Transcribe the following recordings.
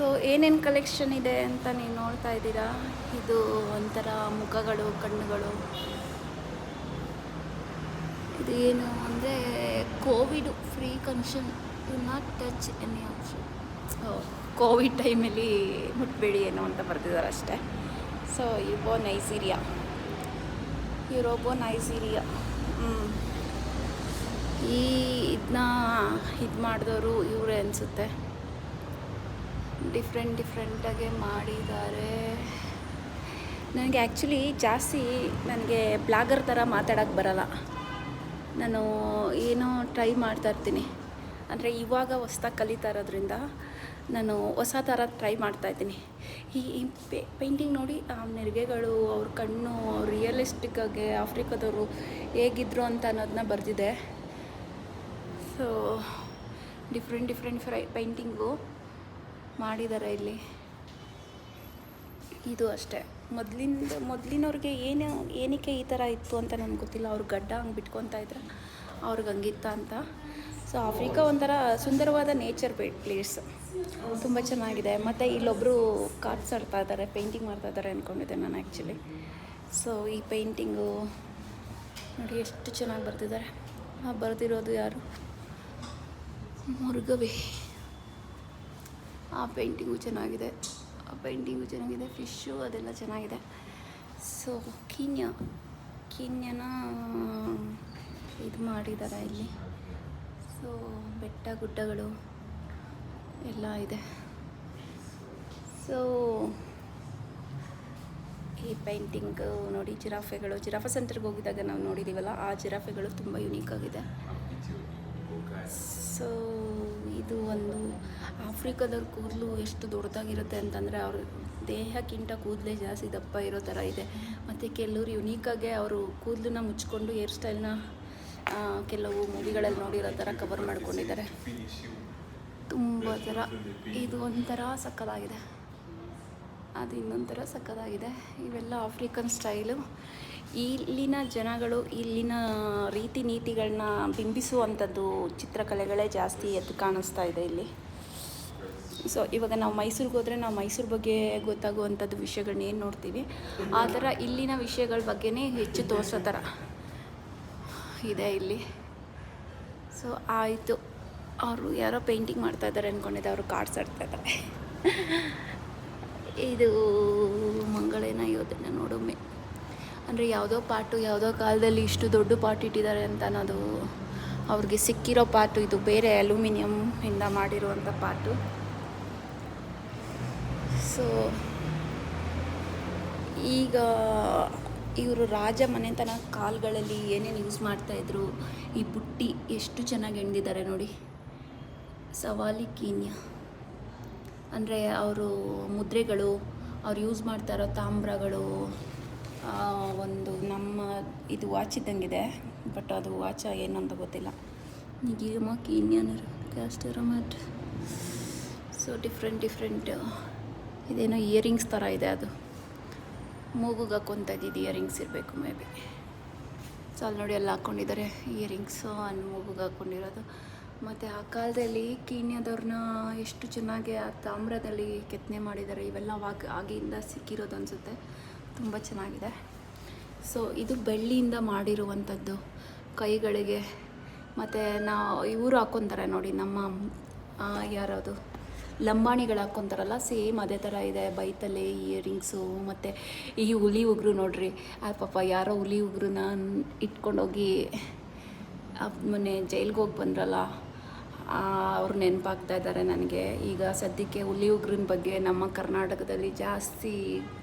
So ಏನೇನು collection ಇದೆ ಅಂತ ನೀವು ನೋಡ್ತಾ ಇದ್ದೀರಾ? ಇದು ಒಂಥರ ಮುಖಗಳು, ಕಣ್ಣುಗಳು. ಇದು ಏನು ಅಂದರೆ covid precaution to not touch any option covid ಟೈಮಲ್ಲಿ ಮುಟ್ಬೇಡಿ ಏನೋ ಅಂತ ಬರ್ತಿದ್ದಾರೆ ಅಷ್ಟೇ. ಸೊ ಯುಬೋ ನೈಸೀರಿಯಾ ಯುರೋಬೋ ನೈಸೀರಿಯಾ ಈ ಇದನ್ನ ಇದು ಮಾಡಿದವರು ಇವರೇ ಅನಿಸುತ್ತೆ. ಡಿಫ್ರೆಂಟ್ ಡಿಫ್ರೆಂಟಾಗೆ ಮಾಡಿದ್ದಾರೆ. ನನಗೆ ಆ್ಯಕ್ಚುಲಿ ಜಾಸ್ತಿ ನನಗೆ ಬ್ಲಾಗರ್ ಥರ ಮಾತಾಡೋಕ್ಕೆ ಬರಲ್ಲ. ನಾನು ಏನೋ ಟ್ರೈ ಮಾಡ್ತಾ ಇರ್ತೀನಿ. ಅಂದರೆ ಇವಾಗ ಹೊಸ್ದಾಗಿ ಕಲಿತಾ ಇರೋದ್ರಿಂದ ನಾನು ಹೊಸ ಥರ ಟ್ರೈ ಮಾಡ್ತಾಯಿದ್ದೀನಿ ಈ ಈ ಪೇಂಟಿಂಗ್ ನೋಡಿ, ಆ ನೆರಿಗೆಗಳು ಅವ್ರ ಕಣ್ಣು, ರಿಯಲಿಸ್ಟಿಕ್ಕಾಗಿ ಆಫ್ರಿಕಾದವರು ಹೇಗಿದ್ರು ಅಂತ ಅನ್ನೋದನ್ನ ಬರೆದಿದೆ. ಸೊ ಡಿಫ್ರೆಂಟ್ ಡಿಫ್ರೆಂಟ್ ಫ್ರೈ, ಪೇಂಟಿಂಗು. ಮಾಡಿದ್ದಾರೆ ಇಲ್ಲಿ? ಇದು ಅಷ್ಟೇ. ಮೊದಲಿಂದ, ಮೊದಲಿನವ್ರಿಗೆ ಏನು, ಏನಕ್ಕೆ ಈ ಥರ ಇತ್ತು ಅಂತ ನನಗೆ ಗೊತ್ತಿಲ್ಲ. ಅವ್ರು ಗಡ್ಡ ಹಂಗೆ ಬಿಟ್ಕೊತಾ ಇದ್ರೆ. ಅವ್ರಿಗೆ ಹಂಗಿತ್ತ ಅಂತ. ಸೊ ಆಫ್ರಿಕಾ ಒಂಥರ ಸುಂದರವಾದ ನೇಚರ್ ಪ್ಲೇಸ್ ತುಂಬ ಚೆನ್ನಾಗಿದೆ. ಮತ್ತು ಇಲ್ಲೊಬ್ಬರು ಕಾರ್ಡ್ಸ್ ಆಡ್ತಾ ಇದ್ದಾರೆ ಪೇಂಟಿಂಗ್ ಮಾಡ್ತಾ ಇದ್ದಾರೆ ಅಂದ್ಕೊಂಡಿದ್ದೆ ನಾನು ಆ್ಯಕ್ಚುಲಿ ಸೊ ಈ ಪೇಂಟಿಂಗು ನೋಡಿ ಎಷ್ಟು ಚೆನ್ನಾಗಿ ಬರ್ತಿದ್ದಾರೆ ಬರೆದಿರೋದು ಯಾರು? ಮುರುಗವೇ ಆ ಪೇಂಟಿಂಗು ಚೆನ್ನಾಗಿದೆ, ಆ ಪೇಂಟಿಂಗು ಚೆನ್ನಾಗಿದೆ, ಫಿಶ್ಶು ಅದೆಲ್ಲ ಚೆನ್ನಾಗಿದೆ. ಸೊ ಕೀನ್ಯ, ಕೀನ್ಯನ ಇದು ಮಾಡಿದ್ದಾರೆ ಇಲ್ಲಿ. ಸೊ ಬೆಟ್ಟ ಗುಡ್ಡಗಳು ಎಲ್ಲ ಇದೆ. ಸೊ ಈ ಪೇಂಟಿಂಗ್ ನೋಡಿ, ಜಿರಾಫೆಗಳು, ಜಿರಾಫೆ ಸೆಂಟರ್ಗೆ ಹೋಗಿದಾಗ ನಾವು ನೋಡಿದ್ದೀವಲ್ಲ ಆ ಜಿರಾಫೆಗಳು ತುಂಬ ಯುನೀಕ್ ಆಗಿದೆ. ಸೊ ಇದು ಒಂದು ಆಫ್ರಿಕಾದವ್ರ ಕೂದಲು ಎಷ್ಟು ದೊಡ್ಡದಾಗಿರುತ್ತೆ ಅಂತಂದರೆ ಅವ್ರ ದೇಹಕ್ಕಿಂತ ಕೂದಲೇ ಜಾಸ್ತಿ ದಪ್ಪ ಇರೋ ಥರ ಇದೆ. ಮತ್ತು ಕೆಲವರು ಯುನೀಕಾಗೆ ಅವರು ಕೂದಲನ್ನ ಮುಚ್ಕೊಂಡು ಹೇರ್ ಸ್ಟೈಲ್ನ ಕೆಲವು ಮೂವಿಗಳಲ್ಲಿ ನೋಡಿರೋ ಥರ ಕವರ್ ಮಾಡ್ಕೊಂಡಿದ್ದಾರೆ. ತುಂಬ ಥರ ಇದು ಒಂಥರ ಸಕ್ಕದಾಗಿದೆ. ಅದು ಇನ್ನೊಂಥರ ಸಕ್ಕದಾಗಿದೆ. ಇವೆಲ್ಲ ಆಫ್ರಿಕನ್ ಸ್ಟೈಲು ಇಲ್ಲಿನ ಜನಗಳು, ಇಲ್ಲಿನ ರೀತಿ ನೀತಿಗಳನ್ನ ಬಿಂಬಿಸುವಂಥದ್ದು ಚಿತ್ರಕಲೆಗಳೇ ಜಾಸ್ತಿ ಎದ್ದು ಕಾಣಿಸ್ತಾ ಇದೆ ಇಲ್ಲಿ. ಸೊ ಇವಾಗ ನಾವು ಮೈಸೂರಿಗೆ ಹೋದರೆ ನಾವು ಮೈಸೂರು ಬಗ್ಗೆ ಗೊತ್ತಾಗುವಂಥದ್ದು ವಿಷಯಗಳನ್ನ ಏನು ನೋಡ್ತೀವಿ? ಆ ಥರ ಇಲ್ಲಿನ ವಿಷಯಗಳ ಬಗ್ಗೆನೇ ಹೆಚ್ಚು ತೋರಿಸೋ ಥರ ಇದೆ ಇಲ್ಲಿ. ಸೊ ಆಯಿತು. ಅವರು ಯಾರೋ ಪೇಂಟಿಂಗ್ ಮಾಡ್ತಾ ಇದ್ದಾರೆ ಅಂದ್ಕೊಂಡಿದ್ದೆ ಅವರು ಕಾರ್ಡ್ಸ್ ಆಡ್ತಾ ಇದ್ದಾರೆ. ಇದು ಮಂಗಳೇನ ಯೋಧನ ನೋಡೊಮ್ಮೆ ಅಂದರೆ ಯಾವುದೋ ಪಾಟು, ಯಾವುದೋ ಕಾಲದಲ್ಲಿ ಇಷ್ಟು ದೊಡ್ಡ ಪಾಟ್ ಇಟ್ಟಿದ್ದಾರೆ ಅಂತ ಅನ್ನೋದು ಅವ್ರಿಗೆ ಸಿಕ್ಕಿರೋ ಪಾಟು ಇದು ಬೇರೆ ಅಲ್ಯೂಮಿನಿಯಂ ಇಂದ ಮಾಡಿರುವಂಥ ಪಾಟು. ಸೊ ಈಗ ಇವರು ರಾಜ ಮನೆತನ ಕಾಲ್ಗಳಲ್ಲಿ ಏನೇನು ಯೂಸ್ ಮಾಡ್ತಾಯಿದ್ರು ಈ ಬುಟ್ಟಿ ಎಷ್ಟು ಚೆನ್ನಾಗಿ ಹೆಣ್ದಿದ್ದಾರೆ ನೋಡಿ. Swahili Kenya. ಅಂದರೆ ಅವರು ಮುದ್ರೆಗಳು, ಅವ್ರು ಯೂಸ್ ಮಾಡ್ತಾ ಇರೋ ತಾಮ್ರಗಳು ಒಂದು ನಮ್ಮ ಇದು ವಾಚ್ ಇದ್ದಂಗಿದೆ, ಬಟ್ ಅದು ವಾಚ ಏನು ಅಂತ ಗೊತ್ತಿಲ್ಲ. ನಿಗಿಮ Kenyan mat so different different ಇದೇನೋ ಇಯರಿಂಗ್ಸ್ ಥರ ಇದೆ ಅದು. ಮೂಗುಗೆ ಹಾಕ್ಕೊತ ಇದ್ದಿದ್ದು ಇಯರಿಂಗ್ಸ್ ಇರಬೇಕು ಮೇ ಬಿ ಸೊ ಅಲ್ಲಿ ನೋಡಿ ಎಲ್ಲ ಹಾಕ್ಕೊಂಡಿದ್ದಾರೆ ಇಯರಿಂಗ್ಸು ಅಲ್ಲಿ ಮೂಗುಗೆ ಹಾಕ್ಕೊಂಡಿರೋದು ಮತ್ತು ಆ ಕಾಲದಲ್ಲಿ ಕೀನ್ಯಾದವ್ರನ್ನ ಎಷ್ಟು ಚೆನ್ನಾಗಿ ಆ ತಾಮ್ರದಲ್ಲಿ ಕೆತ್ತನೆ ಮಾಡಿದ್ದಾರೆ, ಇವೆಲ್ಲ ವಾಕ್ ಆಗಿಂದ ಸಿಕ್ಕಿರೋದು ಅನಿಸುತ್ತೆ. ತುಂಬ ಚೆನ್ನಾಗಿದೆ. ಸೊ ಇದು ಬೆಳ್ಳಿಯಿಂದ ಮಾಡಿರುವಂಥದ್ದು. ಕೈಗಳಿಗೆ ಮತ್ತು ನಾ, ಇವರು ಹಾಕ್ಕೊತಾರೆ ನೋಡಿ, ನಮ್ಮ ಯಾರದು, ಲಂಬಾಣಿಗಳು ಹಾಕ್ಕೊತಾರಲ್ಲ ಸೇಮ್ ಅದೇ ಥರ ಇದೆ ಬೈತಲೆ ಇಯರಿಂಗ್ಸು, ಮತ್ತು ಈ ಹುಲಿ ಉಗುರು ನೋಡ್ರಿ. ಆ, ಪಾಪ ಯಾರೋ ಹುಲಿ ಉಗುರನ್ನ ಇಟ್ಕೊಂಡೋಗಿ ಮೊನ್ನೆ ಜೈಲ್ಗೆ ಹೋಗಿ ಬಂದ್ರಲ್ಲ ಅವ್ರು ನೆನಪಾಗ್ತಾ ಇದ್ದಾರೆ ನನಗೆ. ಈಗ ಸದ್ಯಕ್ಕೆ ಹುಲಿ ಉಗ್ರನ ಬಗ್ಗೆ ನಮ್ಮ ಕರ್ನಾಟಕದಲ್ಲಿ ಜಾಸ್ತಿ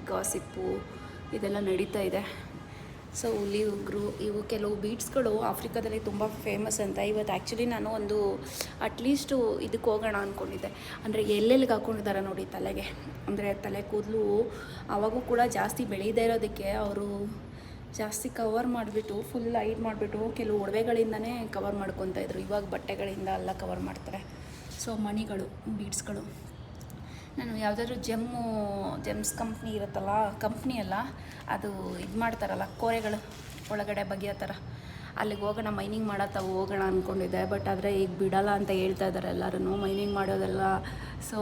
ಗಾಸಿಪ್ಪು ಇದೆಲ್ಲ ನಡೀತಾ ಇದೆ. ಸೊ ಹುಲಿ ಉಗ್ರು ಇವು ಕೆಲವು ಬೀಟ್ಸ್ಗಳು ಆಫ್ರಿಕಾದಲ್ಲಿ ತುಂಬ ಫೇಮಸ್ ಅಂತ. ಇವತ್ತು ಆ್ಯಕ್ಚುಲಿ ನಾನು ಒಂದು ಅಟ್ಲೀಸ್ಟು ಇದಕ್ಕೆ ಹೋಗೋಣ ಅಂದ್ಕೊಂಡಿದ್ದೆ ಅಂದರೆ ಎಲ್ಲೆಲ್ಲಿಗೆ ಹಾಕ್ಕೊಂಡಿದ್ದಾರೆ ನೋಡಿ ತಲೆಗೆ. ಅಂದರೆ ತಲೆ ಕೂದಲು ಆವಾಗೂ ಕೂಡ ಜಾಸ್ತಿ ಬೆಳೀದೇ ಇರೋದಕ್ಕೆ ಅವರು ಜಾಸ್ತಿ ಕವರ್ ಮಾಡಿಬಿಟ್ಟು ಫುಲ್ ಹೈಡ್ ಮಾಡಿಬಿಟ್ಟು ಕೆಲವು ಒಡವೆಗಳಿಂದನೇ ಕವರ್ ಮಾಡ್ಕೊತಾಯಿದ್ರು ಇವಾಗ ಬಟ್ಟೆಗಳಿಂದ ಎಲ್ಲ ಕವರ್ ಮಾಡ್ತಾರೆ. ಸೊ ಮಣಿಗಳು ಬೀಡ್ಸ್ಗಳು ನಾನು ಯಾವುದಾದ್ರು ಜಮ್ಮು, ಜೆಮ್ಸ್ ಕಂಪ್ನಿ ಇರುತ್ತಲ್ಲ ಕಂಪ್ನಿ ಅಲ್ಲ, ಅದು ಇದು ಮಾಡ್ತಾರಲ್ಲ, ಕೋರೆಗಳು ಒಳಗಡೆ ಬಗೆಯೋ ಥರ ಅಲ್ಲಿಗೆ ಹೋಗೋಣ ಮೈನಿಂಗ್ ಮಾಡತ್ತ ಹೋಗೋಣ ಅಂದ್ಕೊಂಡಿದ್ದೆ ಬಟ್ ಆದರೆ ಈಗ ಬಿಡಲ್ಲ ಅಂತ ಹೇಳ್ತಾ ಇದ್ದಾರೆ ಎಲ್ಲರೂ ಮೈನಿಂಗ್ ಮಾಡೋದೆಲ್ಲ ಸೊ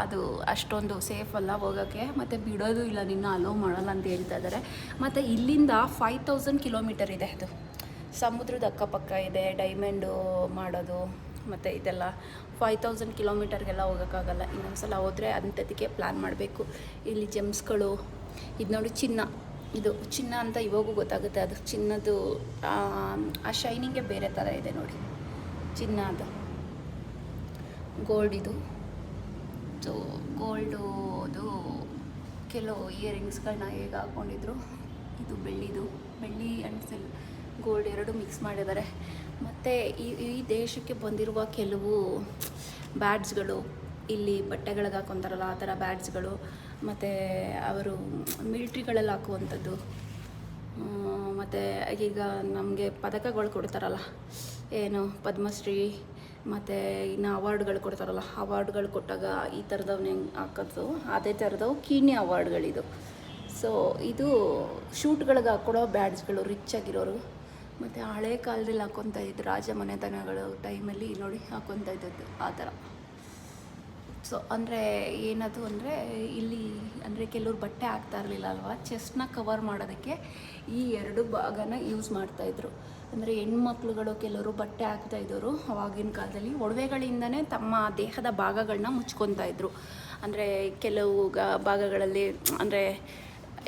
ಅದು ಅಷ್ಟೊಂದು ಸೇಫ್ ಅಲ್ಲ ಹೋಗೋಕ್ಕೆ ಮತ್ತು ಬಿಡೋದು ಇಲ್ಲ, ನಿನ್ನ ಅಲೋ ಮಾಡಲ್ಲ ಅಂತ ಹೇಳ್ತಾ ಇದ್ದಾರೆ ಮತ್ತು ಇಲ್ಲಿಂದ ಫೈವ್ ತೌಸಂಡ್ ಕಿಲೋಮೀಟರ್ ಇದೆ ಅದು. ಸಮುದ್ರದ ಅಕ್ಕಪಕ್ಕ ಇದೆ ಡೈಮಂಡು ಮಾಡೋದು. ಮತ್ತು ಇದೆಲ್ಲ ಫೈವ್ ತೌಸಂಡ್ ಕಿಲೋಮೀಟರ್ಗೆಲ್ಲ ಹೋಗೋಕ್ಕಾಗಲ್ಲ. ಇನ್ನೊಂದು ಸಲ ಹೋದರೆ ಅಂಥದಕ್ಕೆ ಪ್ಲ್ಯಾನ್ ಮಾಡಬೇಕು. ಇಲ್ಲಿ ಜೆಮ್ಸ್ಗಳು ಇದು ನೋಡಿ ಚಿನ್ನ. ಇದು ಚಿನ್ನ ಅಂತ ಇವಾಗೂ ಗೊತ್ತಾಗುತ್ತೆ. ಅದು ಚಿನ್ನದು ಆ, ಶೈನಿಂಗೆ ಬೇರೆ ಥರ ಇದೆ ನೋಡಿ. ಚಿನ್ನ ಅದು. ಗೋಲ್ಡ್ ಇದು. ಸೊ ಗೋಲ್ಡು ಅದು ಕೆಲವು ಇಯರಿಂಗ್ಸ್ಗಳನ್ನ ಹೇಗೆ ಹಾಕ್ಕೊಂಡಿದ್ರು ಇದು ಬೆಳ್ಳಿದು. ಬೆಳ್ಳಿ ಆ್ಯಂಡ್ ಸಿಲ್ ಗೋಲ್ಡ್ ಎರಡು ಮಿಕ್ಸ್ ಮಾಡಿದ್ದಾರೆ. ಮತ್ತು ಈ ಈ ದೇಶಕ್ಕೆ ಬಂದಿರುವ ಕೆಲವು ಬ್ಯಾಡ್ಸ್ಗಳು, ಇಲ್ಲಿ ಬಟ್ಟೆಗಳಿಗೆ ಹಾಕೊತಾರಲ್ಲ, ಆ ಥರ ಬ್ಯಾಡ್ಸ್ಗಳು, ಮತ್ತು ಅವರು ಮಿಲ್ಟ್ರಿಗಳಲ್ಲಿ ಹಾಕುವಂಥದ್ದು ಮತ್ತು ಈಗ ನಮಗೆ ಪದಕಗಳು ಕೊಡ್ತಾರಲ್ಲ, ಏನು ಪದ್ಮಶ್ರೀ, ಮತ್ತು ಇನ್ನು ಅವಾರ್ಡ್ಗಳು ಕೊಡ್ತಾರಲ್ಲ, ಅವಾರ್ಡ್ಗಳು ಕೊಟ್ಟಾಗ ಈ ಥರದವ್ನ ಹೆಂಗೆ ಹಾಕೋದು? ಅದೇ ಥರದವು ಕೀಣಿ ಅವಾರ್ಡ್ಗಳಿದು. ಸೊ ಇದು ಶೂಟ್ಗಳಿಗೆ ಹಾಕ್ಕೊಡೋ ಬ್ಯಾಡ್ಸ್ಗಳು ರಿಚ್ ಆಗಿರೋರು ಮತ್ತು ಹಳೆ ಕಾಲದಲ್ಲಿ ಹಾಕ್ಕೊತಾ ಇದ್ದು ರಾಜ ಮನೆತನಗಳು ಟೈಮಲ್ಲಿ ನೋಡಿ ಹಾಕ್ಕೊತಾ ಇದ್ದದ್ದು ಆ ಥರ. ಸೊ ಅಂದರೆ ಏನದು ಅಂದರೆ ಇಲ್ಲಿ ಅಂದರೆ ಕೆಲವರು ಬಟ್ಟೆ ಹಾಕ್ತಾ ಇರಲಿಲ್ಲ ಅಲ್ವಾ? ಚೆಸ್ಟ್ನ ಕವರ್ ಮಾಡೋದಕ್ಕೆ ಈ ಎರಡು ಭಾಗನ ಯೂಸ್ ಮಾಡ್ತಾಯಿದ್ರು ಅಂದರೆ ಹೆಣ್ಮಕ್ಳುಗಳು ಕೆಲವರು ಬಟ್ಟೆ ಹಾಕ್ತಾ ಇದ್ದವರು ಅವಾಗಿನ ಕಾಲದಲ್ಲಿ ಒಡವೆಗಳಿಂದನೇ ತಮ್ಮ ದೇಹದ ಭಾಗಗಳನ್ನ ಮುಚ್ಕೊತಾ ಇದ್ರು. ಅಂದರೆ ಕೆಲವು ಭಾಗಗಳಲ್ಲಿ ಅಂದರೆ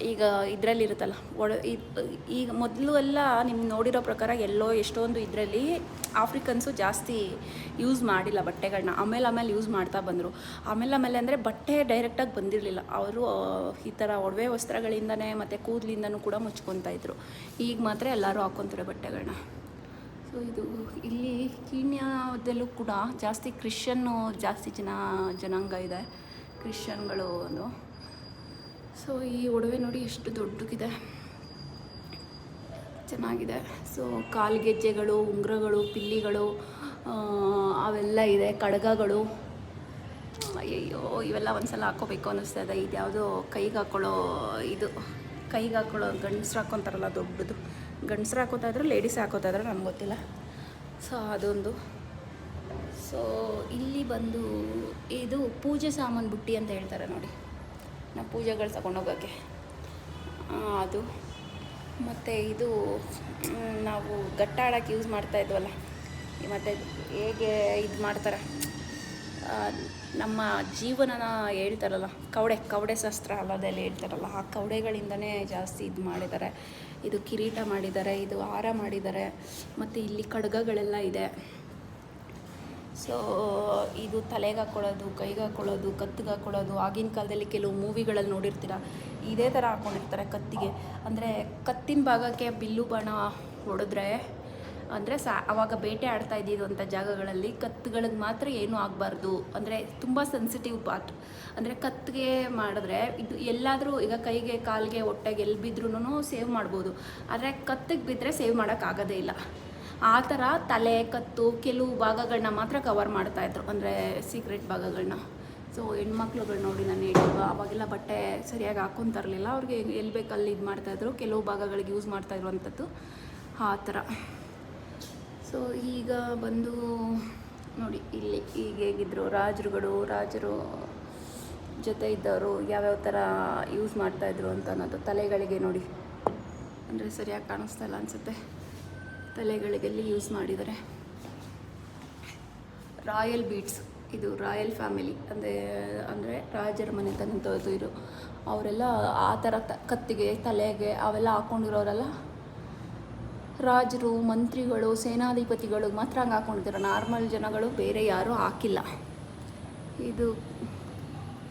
ಈಗ ಇದರಲ್ಲಿ ಇರುತ್ತಲ್ಲ ಒಡ ಇದ್- ಈಗ ಮೊದಲು ಎಲ್ಲ ನಿಮ್ಗೆ ನೋಡಿರೋ ಪ್ರಕಾರ ಎಲ್ಲೋ ಎಷ್ಟೊಂದು ಇದರಲ್ಲಿ ಆಫ್ರಿಕನ್ಸು ಜಾಸ್ತಿ ಯೂಸ್ ಮಾಡಿಲ್ಲ ಬಟ್ಟೆಗಳನ್ನ ಆಮೇಲೆ ಆಮೇಲೆ ಯೂಸ್ ಮಾಡ್ತಾ ಬಂದರು. ಆಮೇಲೆ ಆಮೇಲೆ ಅಂದರೆ ಬಟ್ಟೆ ಡೈರೆಕ್ಟಾಗಿ ಬಂದಿರಲಿಲ್ಲ. ಅವರು ಈ ಥರ ಒಡವೆ ವಸ್ತ್ರಗಳಿಂದನೇ ಮತ್ತು ಕೂದಲಿಂದನೂ ಕೂಡ ಮುಚ್ಕೊತಾ ಇದ್ರು. ಈಗ ಮಾತ್ರ ಎಲ್ಲರೂ ಹಾಕ್ಕೊತಾರೆ ಬಟ್ಟೆಗಳನ್ನ ಸೊ ಇದು ಇಲ್ಲಿ ಕೀನ್ಯಾದಲ್ಲೂ ಕೂಡ ಜಾಸ್ತಿ ಕ್ರಿಶ್ಚಿಯನ್ನು ಜಾಸ್ತಿ ಜನ, ಜನಾಂಗ ಇದೆ. ಕ್ರಿಶ್ಚಿಯನ್ಗಳು ಒಂದು ಸೊ ಈ ಒಡವೆ ನೋಡಿ ಎಷ್ಟು ದೊಡ್ಡಗಿದೆ ಚೆನ್ನಾಗಿದೆ. ಸೊ ಕಾಲ್ಗೆಜ್ಜೆಗಳು, ಉಂಗುರಗಳು, ಪಿಲ್ಲಿಗಳು ಅವೆಲ್ಲ ಇದೆ. ಕಡಗಗಳು. ಅಯ್ಯೋ ಇವೆಲ್ಲ ಒಂದ್ಸಲ ಹಾಕೋಬೇಕು ಅನ್ನಿಸ್ತಾ ಇದೆ. ಇದು ಯಾವುದೋ ಕೈಗೆ ಹಾಕೊಳ್ಳೋ ಇದು. ಕೈಗೆ ಹಾಕೊಳ್ಳೋ ಗಂಡಸ್ರು ಹಾಕೊತಾರಲ್ಲ ದೊಡ್ಡದು. ಗಂಡಸ್ರು ಹಾಕೋತಾ ಇದ್ರು ಲೇಡೀಸ್ ಹಾಕೋತಾ ಇದ್ರು ನನಗೆ ಗೊತ್ತಿಲ್ಲ. ಸೊ ಅದೊಂದು. ಸೊ ಇಲ್ಲಿ ಬಂದು ಇದು ಪೂಜೆ ಸಾಮಾನು ಬುಟ್ಟಿ ಅಂತ ಹೇಳ್ತಾರೆ ನೋಡಿ. ನಾವು ಪೂಜೆಗಳು ತಗೊಂಡೋಗೋಕ್ಕೆ. ಅದು. ಮತ್ತು ಇದು ನಾವು ನಾವು ಗಟ್ಟಾಡಕ್ಕೆ ಯೂಸ್ ಮಾಡ್ತಾ ಇದ್ವಲ್ಲ. ಮತ್ತು ಹೇಗೆ ಇದು ಮಾಡ್ತಾರೆ? ನಮ್ಮ ಜೀವನನ ಹೇಳ್ತಾರಲ್ಲ, ಕವಡೆ ಕವಡೆ ಶಾಸ್ತ್ರ ಅಲ್ಲದೆಲ್ಲ ಹೇಳ್ತಾರಲ್ಲ, ಆ ಕವಡೆಗಳಿಂದನೇ ಜಾಸ್ತಿ ಇದು ಮಾಡಿದ್ದಾರೆ. ಇದು ಕಿರೀಟ ಮಾಡಿದ್ದಾರೆ, ಇದು ಹಾರ ಮಾಡಿದ್ದಾರೆ. ಮತ್ತು ಇಲ್ಲಿ ಖಡ್ಗಗಳೆಲ್ಲ ಇದೆ. ಸೊ ಇದು ತಲೆಗೆ ಹಾಕ್ಕೊಳ್ಳೋದು ಕೈಗೆ ಹಾಕ್ಕೊಳ್ಳೋದು ಕತ್ತಿಗೆ ಹಾಕ್ಕೊಳ್ಳೋದು ಆಗಿನ ಕಾಲದಲ್ಲಿ ಕೆಲವು ಮೂವಿಗಳಲ್ಲಿ ನೋಡಿರ್ತೀರ? ಇದೇ ಥರ ಹಾಕ್ಕೊಂಡಿರ್ತಾರೆ ಕತ್ತಿಗೆ. ಅಂದರೆ ಕತ್ತಿನ ಭಾಗಕ್ಕೆ ಬಿಲ್ಲು ಬಾಣ ಹೊಡೆದ್ರೆ, ಅಂದರೆ ಸಾ ಆವಾಗ ಬೇಟೆ ಆಡ್ತಾ ಇದ್ದಿದ್ದಂಥ ಜಾಗಗಳಲ್ಲಿ ಕತ್ತುಗಳಿಗೆ ಮಾತ್ರ ಏನೂ ಆಗಬಾರ್ದು. ಅಂದರೆ ತುಂಬ ಸೆನ್ಸಿಟಿವ್ ಪಾರ್ಟ್ ಅಂದರೆ ಕತ್ತಿಗೆ ಮಾಡಿದ್ರೆ ಇದು ಎಲ್ಲಾದರೂ ಈಗ ಕೈಗೆ, ಕಾಲಿಗೆ, ಹೊಟ್ಟೆಗೆ ಎಲ್ಲಿ ಬಿದ್ರೂ ಸೇವ್ ಮಾಡ್ಬೋದು. ಆದರೆ ಕತ್ತಿಗೆ ಬಿದ್ದರೆ ಸೇವ್ ಮಾಡೋಕ್ಕಾಗೋದೇ ಇಲ್ಲ. ಆ ಥರ ತಲೆ, ಕತ್ತು ಕೆಲವು ಭಾಗಗಳನ್ನ ಮಾತ್ರ ಕವರ್ ಮಾಡ್ತಾಯಿದ್ರು ಅಂದರೆ ಸೀಕ್ರೆಟ್ ಭಾಗಗಳನ್ನ ಸೊ ಹೆಣ್ಮಕ್ಳುಗಳು ನೋಡಿ ನಾನು ಹೇಳಿಲ್ವ ಅವಾಗೆಲ್ಲ ಬಟ್ಟೆ ಸರಿಯಾಗಿ ಹಾಕ್ಕೊಂತರ್ಲಿಲ್ಲ ಅವ್ರಿಗೆ ಎಲ್ಲಿ ಬೇಕಲ್ಲಿ ಇದು ಮಾಡ್ತಾಯಿದ್ರು ಕೆಲವು ಭಾಗಗಳಿಗೆ ಯೂಸ್ ಮಾಡ್ತಾ ಇರುವಂಥದ್ದು ಆ ಥರ. ಸೊ ಈಗ ಬಂದು ನೋಡಿ ಇಲ್ಲಿ ಈಗ ಹೇಗಿದ್ರು, ರಾಜರುಗಳು, ರಾಜರು ಜೊತೆ ಇದ್ದವರು ಯಾವ್ಯಾವ ಥರ ಯೂಸ್ ಮಾಡ್ತಾಯಿದ್ರು ಅಂತ ಅನ್ನೋದು ತಲೆಗಳಿಗೆ ನೋಡಿ. ಅಂದರೆ ಸರಿಯಾಗಿ ಕಾಣಿಸ್ತಾ ಇಲ್ಲ ಅನಿಸುತ್ತೆ. ತಲೆಗಳಿಗೆಲ್ಲಿ ಯೂಸ್ ಮಾಡಿದ್ದಾರೆ. ರಾಯಲ್ ಬೀಟ್ಸ್, ಇದು ರಾಯಲ್ ಫ್ಯಾಮಿಲಿ, ಅಂದರೆ ಅಂದರೆ ರಾಜರ ಮನೆತನದವರು ಇರು ಅವರೆಲ್ಲ ಆ ಥರ ತ, ಕತ್ತಿಗೆ, ತಲೆಗೆ ಅವೆಲ್ಲ ಹಾಕ್ಕೊಂಡಿರೋರೆಲ್ಲ ರಾಜರು, ಮಂತ್ರಿಗಳು, ಸೇನಾಧಿಪತಿಗಳು ಮಾತ್ರ ಹಂಗೆ ಹಾಕ್ಕೊಂಡಿದ್ದಾರೆ ನಾರ್ಮಲ್ ಜನಗಳು ಬೇರೆ ಯಾರೂ ಹಾಕಿಲ್ಲ. ಇದು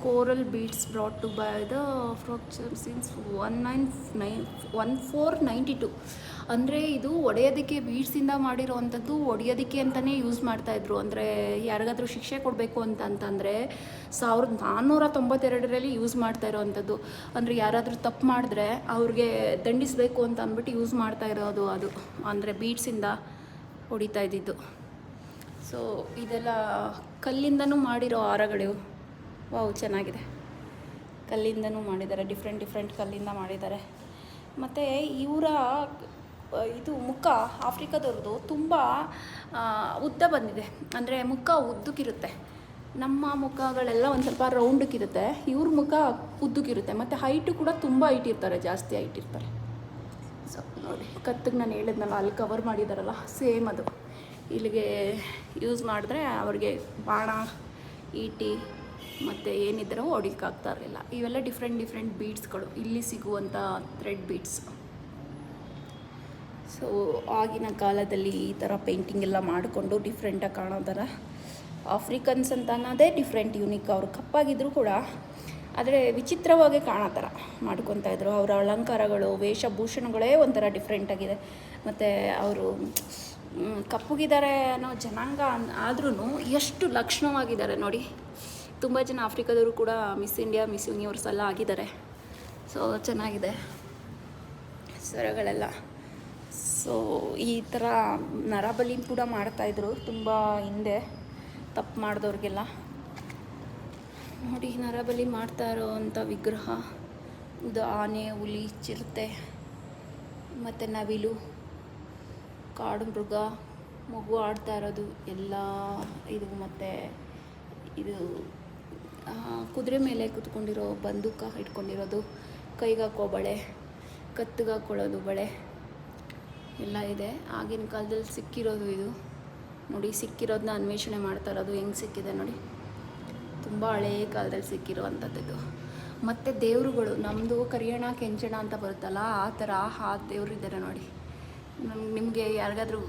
coral beads brought to by the fracture since one nine nine one four ninety two ಅಂದರೆ ಇದು ಒಡೆಯೋದಕ್ಕೆ ಬೀಡ್ಸಿಂದ ಮಾಡಿರೋವಂಥದ್ದು ಒಡೆಯೋದಕ್ಕೆ ಅಂತಲೇ ಯೂಸ್ ಮಾಡ್ತಾಯಿದ್ರು ಅಂದರೆ ಯಾರಿಗಾದ್ರೂ ಶಿಕ್ಷೆ ಕೊಡಬೇಕು ಅಂತ ಅಂತಂದರೆ ಸಾವಿರದ ನಾನ್ನೂರ ತೊಂಬತ್ತೆರಡರಲ್ಲಿ ಯೂಸ್ ಮಾಡ್ತಾ ಇರೋವಂಥದ್ದು ಅಂದರೆ ಯಾರಾದರೂ ತಪ್ಪು ಮಾಡಿದ್ರೆ ಅವ್ರಿಗೆ ದಂಡಿಸಬೇಕು ಅಂತ ಅಂದ್ಬಿಟ್ಟು ಯೂಸ್ ಮಾಡ್ತಾ ಇರೋದು ಅದು. ಅಂದರೆ ಬೀಡ್ಸಿಂದ ಹೊಡಿತಾ ಇದ್ದಿದ್ದು. ಸೊ ಇದೆಲ್ಲ ಕಲ್ಲಿಂದನೂ ಮಾಡಿರೋ ಹಾರಗಳು. ವಾವ್, ಚೆನ್ನಾಗಿದೆ. ಕಲ್ಲಿಂದನೂ ಮಾಡಿದ್ದಾರೆ ಡಿಫ್ರೆಂಟ್ ಡಿಫ್ರೆಂಟ್ ಕಲ್ಲಿಂದ ಮಾಡಿದ್ದಾರೆ. ಮತ್ತು ಇವರ ಇದು ಮುಖ ಆಫ್ರಿಕಾದವ್ರದ್ದು ತುಂಬ ಉದ್ದ ಬಂದಿದೆ. ಅಂದರೆ ಮುಖ ಉದ್ದಕ್ಕಿರುತ್ತೆ. ನಮ್ಮ ಮುಖಗಳೆಲ್ಲ ಒಂದು ಸ್ವಲ್ಪ ರೌಂಡಕ್ಕಿರುತ್ತೆ ಇವ್ರ ಮುಖ ಉದ್ದಕ್ಕಿರುತ್ತೆ. ಮತ್ತು ಹೈಟು ಕೂಡ ತುಂಬ ಹೈಟ್ ಇರ್ತಾರೆ, ಜಾಸ್ತಿ ಹೈಟ್ ಇರ್ತಾರೆ. ಸೊ ನೋಡಿ, ಕತ್ತಿಗೆ ನಾನು ಹೇಳಿದ್ನಲ್ಲ, ಅಲ್ಲಿ ಕವರ್ ಮಾಡಿದಾರಲ್ಲ ಸೇಮ್ ಅದು. ಇಲ್ಲಿಗೆ ಯೂಸ್ ಮಾಡಿದ್ರೆ ಅವ್ರಿಗೆ ಬಾಣ, ಈಟಿ ಮತ್ತು ಏನಿದ್ರೂ ಹೊಡಿಲಿಕ್ಕಾಗ್ತಾ ಇರಲಿಲ್ಲ. ಇವೆಲ್ಲ ಡಿಫ್ರೆಂಟ್ ಡಿಫ್ರೆಂಟ್ ಬೀಡ್ಸ್ಗಳು ಇಲ್ಲಿ ಸಿಗುವಂಥ ಥ್ರೆಡ್ ಬೀಡ್ಸ್ ಸೊ ಆಗಿನ ಕಾಲದಲ್ಲಿ ಈ ಥರ ಪೇಂಟಿಂಗ್ ಎಲ್ಲ ಮಾಡಿಕೊಂಡು ಡಿಫ್ರೆಂಟಾಗಿ ಕಾಣೋ ಥರ ಆಫ್ರಿಕನ್ಸ್ ಅಂತ ಅನ್ನೋದೇ ಡಿಫ್ರೆಂಟ್ ಯೂನಿಕ್ ಅವರು ಕಪ್ಪಾಗಿದ್ದರೂ ಕೂಡ ಆದರೆ ವಿಚಿತ್ರವಾಗಿ ಕಾಣೋ ಥರ ಮಾಡ್ಕೊತಾ ಇದ್ರು. ಅವರ ಅಲಂಕಾರಗಳು, ವೇಷಭೂಷಣಗಳೇ ಒಂಥರ ಡಿಫ್ರೆಂಟಾಗಿದೆ ಮತ್ತು ಅವರು ಕಪ್ಪುಗಿದ್ದಾರೆ ಅನ್ನೋ ಜನಾಂಗ ಆದ್ರೂ ಎಷ್ಟು ಲಕ್ಷಣವಾಗಿದ್ದಾರೆ ನೋಡಿ. ತುಂಬ ಜನ ಆಫ್ರಿಕಾದವರು ಕೂಡ ಮಿಸ್ ಇಂಡಿಯಾ ಮಿಸ್ ಯೂನಿವರ್ಸ್ ಎಲ್ಲ ಆಗಿದ್ದಾರೆ. ಸೊ ಚೆನ್ನಾಗಿದೆ. ಸ್ವರಗಳೆಲ್ಲ. ಸೊ ಈ ಥರ ನರಬಲಿ ಕೂಡ ಮಾಡ್ತಾಯಿದ್ರು ತುಂಬ ಹಿಂದೆ ತಪ್ಪು ಮಾಡಿದವ್ರಿಗೆಲ್ಲ. ನೋಡಿ, ನರಬಲಿ ಮಾಡ್ತಾ ಇರೋವಂಥ ವಿಗ್ರಹ. ಇದು ಆನೆ, ಹುಲಿ, ಚಿರತೆ, ಮತ್ತು ನವಿಲು, ಕಾಡು ಮೃಗ, ಮಗು ಆಡ್ತಾ ಇರೋದು. ಎಲ್ಲ ಇದು ಮತ್ತು ಇದು ಕುದುರೆ ಮೇಲೆ ಕೂತ್ಕೊಂಡಿರೋ ಬಂದೂಕ ಇಟ್ಕೊಂಡಿರೋದು ಕೈಗಾಕೋ ಬಳೆ ಕತ್ತಿಗಾಕೊಳ್ಳೋದು ಬಳೆ, ಎಲ್ಲ ಇದೆ. ಆಗಿನ ಕಾಲದಲ್ಲಿ ಸಿಕ್ಕಿರೋದು ಇದು. ನೋಡಿ ಸಿಕ್ಕಿರೋದನ್ನ ಅನ್ವೇಷಣೆ ಮಾಡ್ತಾ ಇರೋದು ಹೆಂಗೆ ಸಿಕ್ಕಿದೆ ನೋಡಿ. ತುಂಬ ಹಳೆಯ ಕಾಲದಲ್ಲಿ ಸಿಕ್ಕಿರುವಂಥದ್ದು ಮತ್ತು ದೇವರುಗಳು ನಮ್ಮದು ಕರಿಯಣ, ಕೆಂಚಣ ಅಂತ ಬರುತ್ತಲ್ಲ, ಆ ಥರ ಆ ದೇವರು ಇದ್ದಾರೆ ನೋಡಿ. ನಮ್ಗೆ ಯಾರಿಗಾದ್ರೂ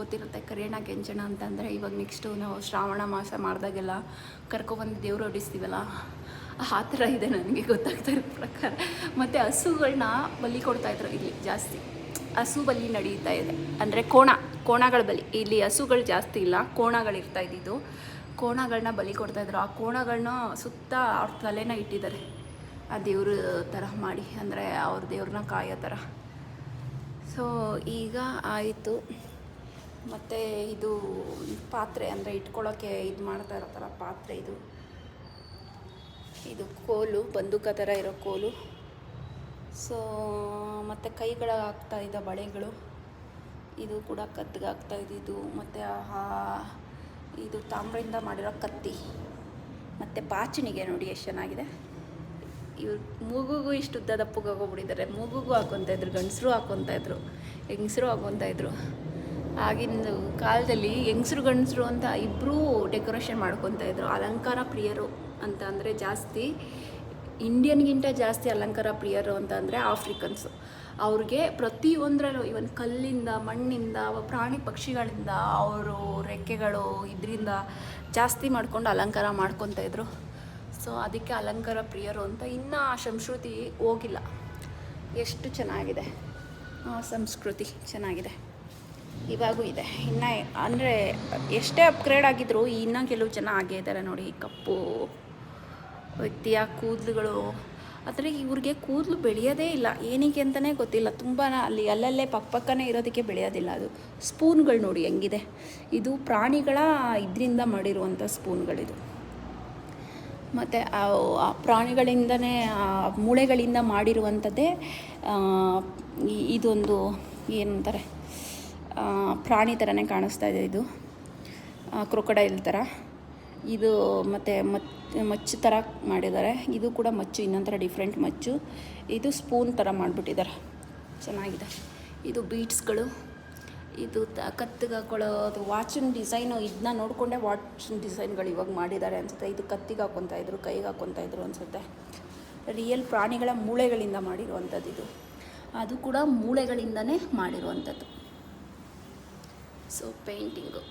ಗೊತ್ತಿರುತ್ತೆ ಕರಿಯಣ ಕೆಂಚಣ ಅಂತಂದರೆ ಇವಾಗ ನೆಕ್ಸ್ಟು ನಾವು ಶ್ರಾವಣ ಮಾಸ ಮಾಡಿದಾಗೆಲ್ಲ ಕರ್ಕೊಬಂದು ದೇವ್ರು ಹೊಡಿಸ್ತೀವಲ್ಲ, ಆ ಥರ ಇದೆ ನನಗೆ ಗೊತ್ತಾಗ್ತಾ ಇರೋ ಪ್ರಕಾರ. ಮತ್ತು ಹಸುಗಳನ್ನ ಬಲಿ ಕೊಡ್ತಾಯಿದ್ರು ಇಲ್ಲಿ ಜಾಸ್ತಿ. ಹಸು ಬಲಿ ನಡೀತಾ ಇದೆ. ಅಂದರೆ ಕೋಣ, ಕೋಣಗಳ ಬಲಿ. ಇಲ್ಲಿ ಹಸುಗಳು ಜಾಸ್ತಿ ಇಲ್ಲ, ಕೋಣಗಳು ಇರ್ತಾ ಇದ್ದಿದ್ದು. ಕೋಣಗಳನ್ನ ಬಲಿ ಕೊಡ್ತಾಯಿದ್ರು ಆ ಕೋಣಗಳನ್ನ ಸುತ್ತ ಅವ್ರ ತಲೆನ ಇಟ್ಟಿದ್ದಾರೆ. ಆ ದೇವ್ರ ಥರ ಮಾಡಿ. ಅಂದರೆ ಅವ್ರ ದೇವ್ರನ್ನ ಕಾಯೋ ಥರ ಸೊ ಈಗ ಆಯಿತು. ಮತ್ತು ಇದು ಪಾತ್ರೆ ಅಂದರೆ ಇಟ್ಕೊಳ್ಳೋಕ್ಕೆ ಇದು ಮಾಡ್ತಾ ಇರೋ ಪಾತ್ರೆ ಇದು. ಇದು ಕೋಲು, ಬಂದೂಕ ಥರ ಇರೋ ಕೋಲು. ಸೊ ಮತ್ತು ಕೈಗಳಿಗೆ ಹಾಕ್ತಾ ಇದ್ದ ಬಳೆಗಳು. ಇದು ಕೂಡ ಕತ್ತಿಗೆ ಹಾಕ್ತಾ ಇದ್ದಿದ್ದು. ಮತ್ತು ಆ, ಇದು ತಾಮ್ರದಿಂದ ಮಾಡಿರೋ ಕತ್ತಿ. ಮತ್ತು ಬಾಚಣಿಗೆ ನೋಡಿ, ಎಷ್ಟು ಚೆನ್ನಾಗಿದೆ. ಇವ್ರು ಮೂಗುಗೂ ಇಷ್ಟು ಉದ್ದ ದಪ್ಪಗೆ ಹಾಕೋಬಿಟ್ಟಿದ್ದಾರೆ ಮೂಗುಗೂ ಹಾಕೊತಾ ಇದ್ರು, ಗಂಡಸರು ಹಾಕೊತಾ ಇದ್ರು, ಹೆಂಗಸರು ಹಾಕೊತಾ ಇದ್ರು. ಆಗಿನ ಕಾಲದಲ್ಲಿ ಹೆಂಗಸರು, ಗಂಡಸರು ಅಂತ ಇಬ್ಬರೂ ಡೆಕೋರೇಷನ್ ಮಾಡ್ಕೊತಾ ಇದ್ರು. ಅಲಂಕಾರ ಪ್ರಿಯರು ಅಂತ ಅಂದರೆ ಜಾಸ್ತಿ, ಇಂಡಿಯನ್ಗಿಂತ ಜಾಸ್ತಿ ಅಲಂಕಾರ ಪ್ರಿಯರು ಅಂತ ಅಂದರೆ ಆಫ್ರಿಕನ್ಸು. ಅವ್ರಿಗೆ ಪ್ರತಿಯೊಂದರಲ್ಲೂ ಇವನ್ ಕಲ್ಲಿಂದ, ಮಣ್ಣಿಂದ, ಪ್ರಾಣಿ ಪಕ್ಷಿಗಳಿಂದ, ಅವರು ರೆಕ್ಕೆಗಳು ಇದರಿಂದ ಜಾಸ್ತಿ ಮಾಡ್ಕೊಂಡು ಅಲಂಕಾರ ಮಾಡ್ಕೊತಾ ಇದ್ರು. ಸೊ ಅದಕ್ಕೆ ಅಲಂಕಾರ ಪ್ರಿಯರು ಅಂತ ಇನ್ನೂ ಆ ಸಂಸ್ಕೃತಿ ಹೋಗಿಲ್ಲ. ಎಷ್ಟು ಚೆನ್ನಾಗಿದೆ. ಆ ಸಂಸ್ಕೃತಿ ಚೆನ್ನಾಗಿದೆ. ಇವಾಗೂ ಇದೆ. ಇನ್ನು ಅಂದರೆ ಎಷ್ಟೇ ಅಪ್ಗ್ರೇಡ್ ಆಗಿದ್ರು ಇನ್ನೂ ಕೆಲವು ಜನ ಆಗೇ ಇದ್ದಾರೆ ನೋಡಿ. ಕಪ್ಪು ವ್ಯಕ್ತಿಯ ಕೂದಲುಗಳು. ಆದರೆ ಇವ್ರಿಗೆ ಕೂದಲು ಬೆಳೆಯೋದೇ ಇಲ್ಲ. ಏನಕ್ಕೆ ಅಂತಲೇ ಗೊತ್ತಿಲ್ಲ. ತುಂಬ ಅಲ್ಲಿ ಅಲ್ಲಲ್ಲೇ ಪಕ್ಕಪಕ್ಕನೇ ಇರೋದಕ್ಕೆ ಬೆಳೆಯೋದಿಲ್ಲ ಅದು. ಸ್ಪೂನ್ಗಳು ನೋಡಿ ಹೆಂಗಿದೆ. ಇದು ಪ್ರಾಣಿಗಳ ಇದರಿಂದ ಮಾಡಿರುವಂಥ ಸ್ಪೂನ್ಗಳಿದು. ಮತ್ತು ಆ ಪ್ರಾಣಿಗಳಿಂದನೇ, ಆ, ಮೂಳೆಗಳಿಂದ ಮಾಡಿರುವಂಥದ್ದೇ ಇದೊಂದು ಏನಂತಾರೆ ಪ್ರಾಣಿ ಥರನೇ ಕಾಣಿಸ್ತಾ ಇದೆ ಇದು. ಕ್ರೊಕೊಡೈಲ್ ಥರ. ಇದು ಮತ್ತು ಮಚ್ಚು ಥರ ಮಾಡಿದ್ದಾರೆ. ಇದು ಕೂಡ ಮಚ್ಚು, ಇನ್ನೊಂಥರ ಡಿಫ್ರೆಂಟ್ ಮಚ್ಚು. ಇದು ಸ್ಪೂನ್ ಥರ ಮಾಡಿಬಿಟ್ಟಿದ್ದಾರೆ. ಚೆನ್ನಾಗಿದೆ. ಇದು ಬೀಟ್ಸ್ಗಳು. ಇದು ಕತ್ತಿಗೆ ಹಾಕೊಳ್ಳೋದು ವಾಚಿನ ಡಿಸೈನು ಇದನ್ನ ನೋಡಿಕೊಂಡೆ ವಾಚಿನ ಡಿಸೈನ್ಗಳು ಇವಾಗ ಮಾಡಿದ್ದಾರೆ ಅನಿಸುತ್ತೆ. ಇದು ಕತ್ತಿಗೆ ಹಾಕೊತಾ ಇದ್ರು, ಕೈಗೆ ಹಾಕೊತಾ ಇದ್ರು ಅನಿಸುತ್ತೆ. ರಿಯಲ್ ಪ್ರಾಣಿಗಳ ಮೂಳೆಗಳಿಂದ ಮಾಡಿರುವಂಥದ್ದು ಇದು. ಅದು ಕೂಡ ಮೂಳೆಗಳಿಂದನೇ ಮಾಡಿರುವಂಥದ್ದು. ಸೊ ಪೇಂಟಿಂಗು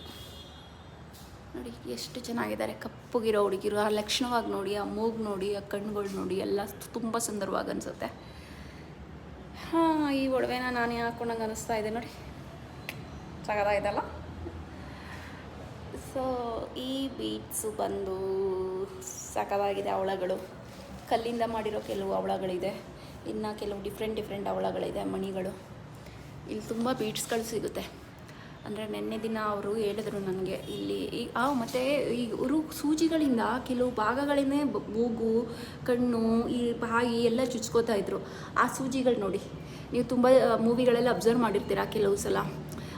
ನೋಡಿ, ಎಷ್ಟು ಚೆನ್ನಾಗಿದ್ದಾರೆ. ಕಪ್ಪಗಿರೋ ಹುಡುಗಿರು, ಆ ಲಕ್ಷಣವಾಗಿ ನೋಡಿ, ಆ ಮೂಗು ನೋಡಿ, ಆ ಕಣ್ಣುಗಳು ನೋಡಿ, ಎಲ್ಲ ತುಂಬ ಸುಂದರವಾಗಿ ಅನಿಸುತ್ತೆ. ಹಾಂ, ಈ ಒಡವೆನ ನಾನೇ ಹಾಕೊಂಡಂಗೆ ಅನಿಸ್ತಾ ಇದೆ. ನೋಡಿ ಸಗದಾಯ್ತಲ್ಲ ಸೊ ಈ ಬೀಟ್ಸು ಬಂದು ಸಾಕದಾಗಿದೆ ಅವಳಗಳು. ಕಲ್ಲಿಂದ ಮಾಡಿರೋ ಕೆಲವು ಅವಳಗಳಿದೆ. ಇನ್ನು ಕೆಲವು ಡಿಫ್ರೆಂಟ್ ಡಿಫ್ರೆಂಟ್ ಅವಳಗಳಿದೆ, ಮಣಿಗಳು. ಇಲ್ಲಿ ತುಂಬ ಬೀಟ್ಸ್ಗಳು ಸಿಗುತ್ತೆ. ಅಂದರೆ ನಿನ್ನೆ ದಿನ ಅವರು ಹೇಳಿದ್ರು ನನಗೆ, ಇಲ್ಲಿ ಈ, ಆ, ಮತ್ತು ಈ ಇವರು ಸೂಜಿಗಳಿಂದ ಕೆಲವು ಭಾಗಗಳನ್ನೇ ಮೂಗು, ಕಣ್ಣು, ಈ ಬಾಯಿ ಎಲ್ಲ ಚುಚ್ಕೋತಾ ಇದ್ರು. ಆ ಸೂಜಿಗಳು ನೋಡಿ. ನೀವು ತುಂಬ ಮೂವಿಗಳೆಲ್ಲ ಅಬ್ಸರ್ವ್ ಮಾಡಿರ್ತೀರಾ ಕೆಲವು ಸಲ?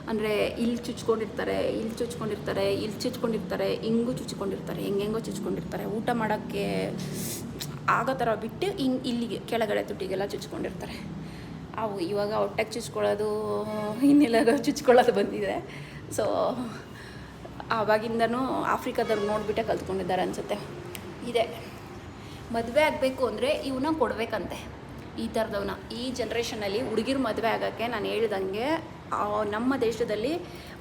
ಅಂದರೆ ಇಲ್ಲಿ ಚುಚ್ಕೊಂಡಿರ್ತಾರೆ ಇಲ್ಲಿ ಚುಚ್ಕೊಂಡಿರ್ತಾರೆ ಇಲ್ಲಿ ಚುಚ್ಕೊಂಡಿರ್ತಾರೆ, ಹಿಂಗೂ ಚುಚ್ಕೊಂಡಿರ್ತಾರೆ, ಹೆಂಗೆಂಗೋ ಚುಚ್ಕೊಂಡಿರ್ತಾರೆ. ಊಟ ಮಾಡೋಕ್ಕೆ ಆಗೋ ಥರ ಬಿಟ್ಟು ಹಿಂಗೆ ಇಲ್ಲಿಗೆ ಕೆಳಗಡೆ ತುಟಿಗೆಲ್ಲ ಚುಚ್ಕೊಂಡಿರ್ತಾರೆ. ಅವು ಇವಾಗ ಹೊಟ್ಟೆಗೆ ಚುಚ್ಕೊಳ್ಳೋದು ಇನ್ನೆಲ್ಲ ಚುಚ್ಕೊಳ್ಳೋದು ಬಂದಿದೆ. ಸೊ ಆವಾಗಿಂದನೂ ಆಫ್ರಿಕಾದವ್ರು ನೋಡಿಬಿಟ್ಟೆ ಕಲ್ತ್ಕೊಂಡಿದ್ದಾರೆ ಅನಿಸುತ್ತೆ. ಇದೆ. ಮದುವೆ ಆಗಬೇಕು ಅಂದರೆ ಇವನ್ನ ಕೊಡಬೇಕಂತೆ. ಈ ಥರದವನ್ನ ಈ ಜನ್ರೇಷನಲ್ಲಿ ಹುಡುಗಿರು ಮದುವೆ ಆಗೋಕ್ಕೆ ನಾನು ಹೇಳ್ದಂಗೆ ನಮ್ಮ ದೇಶದಲ್ಲಿ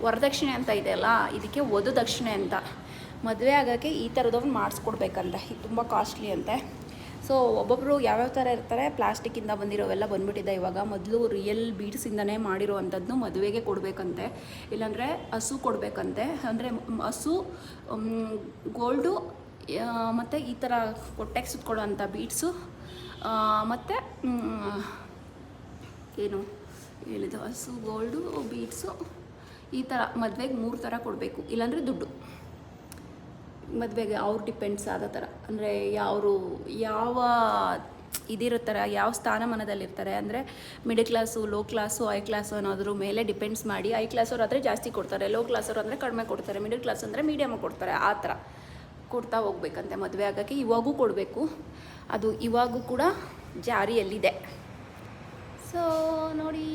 ವರದಕ್ಷಿಣೆ ಅಂತ ಇದೆಯಲ್ಲ ಇದಕ್ಕೆ ವಧು ದಕ್ಷಿಣೆ ಅಂತ. ಮದುವೆ ಆಗೋಕ್ಕೆ ಈ ಥರದವ್ನು ಮಾಡಿಸ್ಕೊಡ್ಬೇಕಂತೆ, ಇದು ತುಂಬ ಕಾಸ್ಟ್ಲಿ ಅಂತೆ. ಸೊ ಒಬ್ಬೊಬ್ಬರು ಯಾವ್ಯಾವ ಥರ ಇರ್ತಾರೆ ಪ್ಲಾಸ್ಟಿಕ್ಕಿಂದ ಬಂದಿರೋವೆಲ್ಲ ಬಂದ್ಬಿಟ್ಟಿದೆ ಇವಾಗ. ಮೊದಲು ರಿಯಲ್ ಬೀಡ್ಸಿಂದನೇ ಮಾಡಿರೋವಂಥದ್ದು ಮದುವೆಗೆ ಕೊಡಬೇಕಂತೆ. ಇಲ್ಲಾಂದರೆ ಹಸು ಕೊಡಬೇಕಂತೆ. ಅಂದರೆ ಹಸು ಗೋಲ್ಡು ಮತ್ತು ಈ ಥರ ಕೊಟ್ಟೆಗೆ ಸುತ್ಕೊಳ್ಳೋ ಅಂಥ ಬೀಡ್ಸು ಮತ್ತು ಏನು? ಹೇಳಿದ ಹಸು, ಗೋಲ್ಡು, ಬೀಟ್ಸು, ಈ ಥರ ಮದುವೆಗೆ ಮೂರು ಥರ ಕೊಡಬೇಕು. ಇಲ್ಲಾಂದರೆ ದುಡ್ಡು. ಮದುವೆಗೆ ಅವ್ರು ಡಿಪೆಂಡ್ಸ್ ಆದ ಥರ. ಅಂದರೆ ಯಾವರು, ಯಾವ ಇದಿರುತ್ತಾರೆ, ಯಾವ ಸ್ಥಾನಮಾನದಲ್ಲಿರ್ತಾರೆ ಅಂದರೆ middle class, low class high class ಅನ್ನೋದ್ರ ಮೇಲೆ ಡಿಪೆಂಡ್ಸ್ ಮಾಡಿ ಐ ಕ್ಲಾಸವ್ರು ಆದರೆ ಜಾಸ್ತಿ ಕೊಡ್ತಾರೆ. ಲೋ ಕ್ಲಾಸವ್ರು ಅಂದರೆ ಕಡಿಮೆ ಕೊಡ್ತಾರೆ. ಮಿಡಲ್ ಕ್ಲಾಸ್ ಅಂದರೆ ಮೀಡಿಯಮ್ ಕೊಡ್ತಾರೆ. ಆ ಥರ ಕೊಡ್ತಾ ಹೋಗ್ಬೇಕಂತೆ ಮದುವೆ ಆಗೋಕ್ಕೆ. ಇವಾಗೂ ಕೊಡಬೇಕು. ಅದು ಇವಾಗೂ ಕೂಡ ಜಾರಿಯಲ್ಲಿದೆ. ಸೊ ನೋಡಿ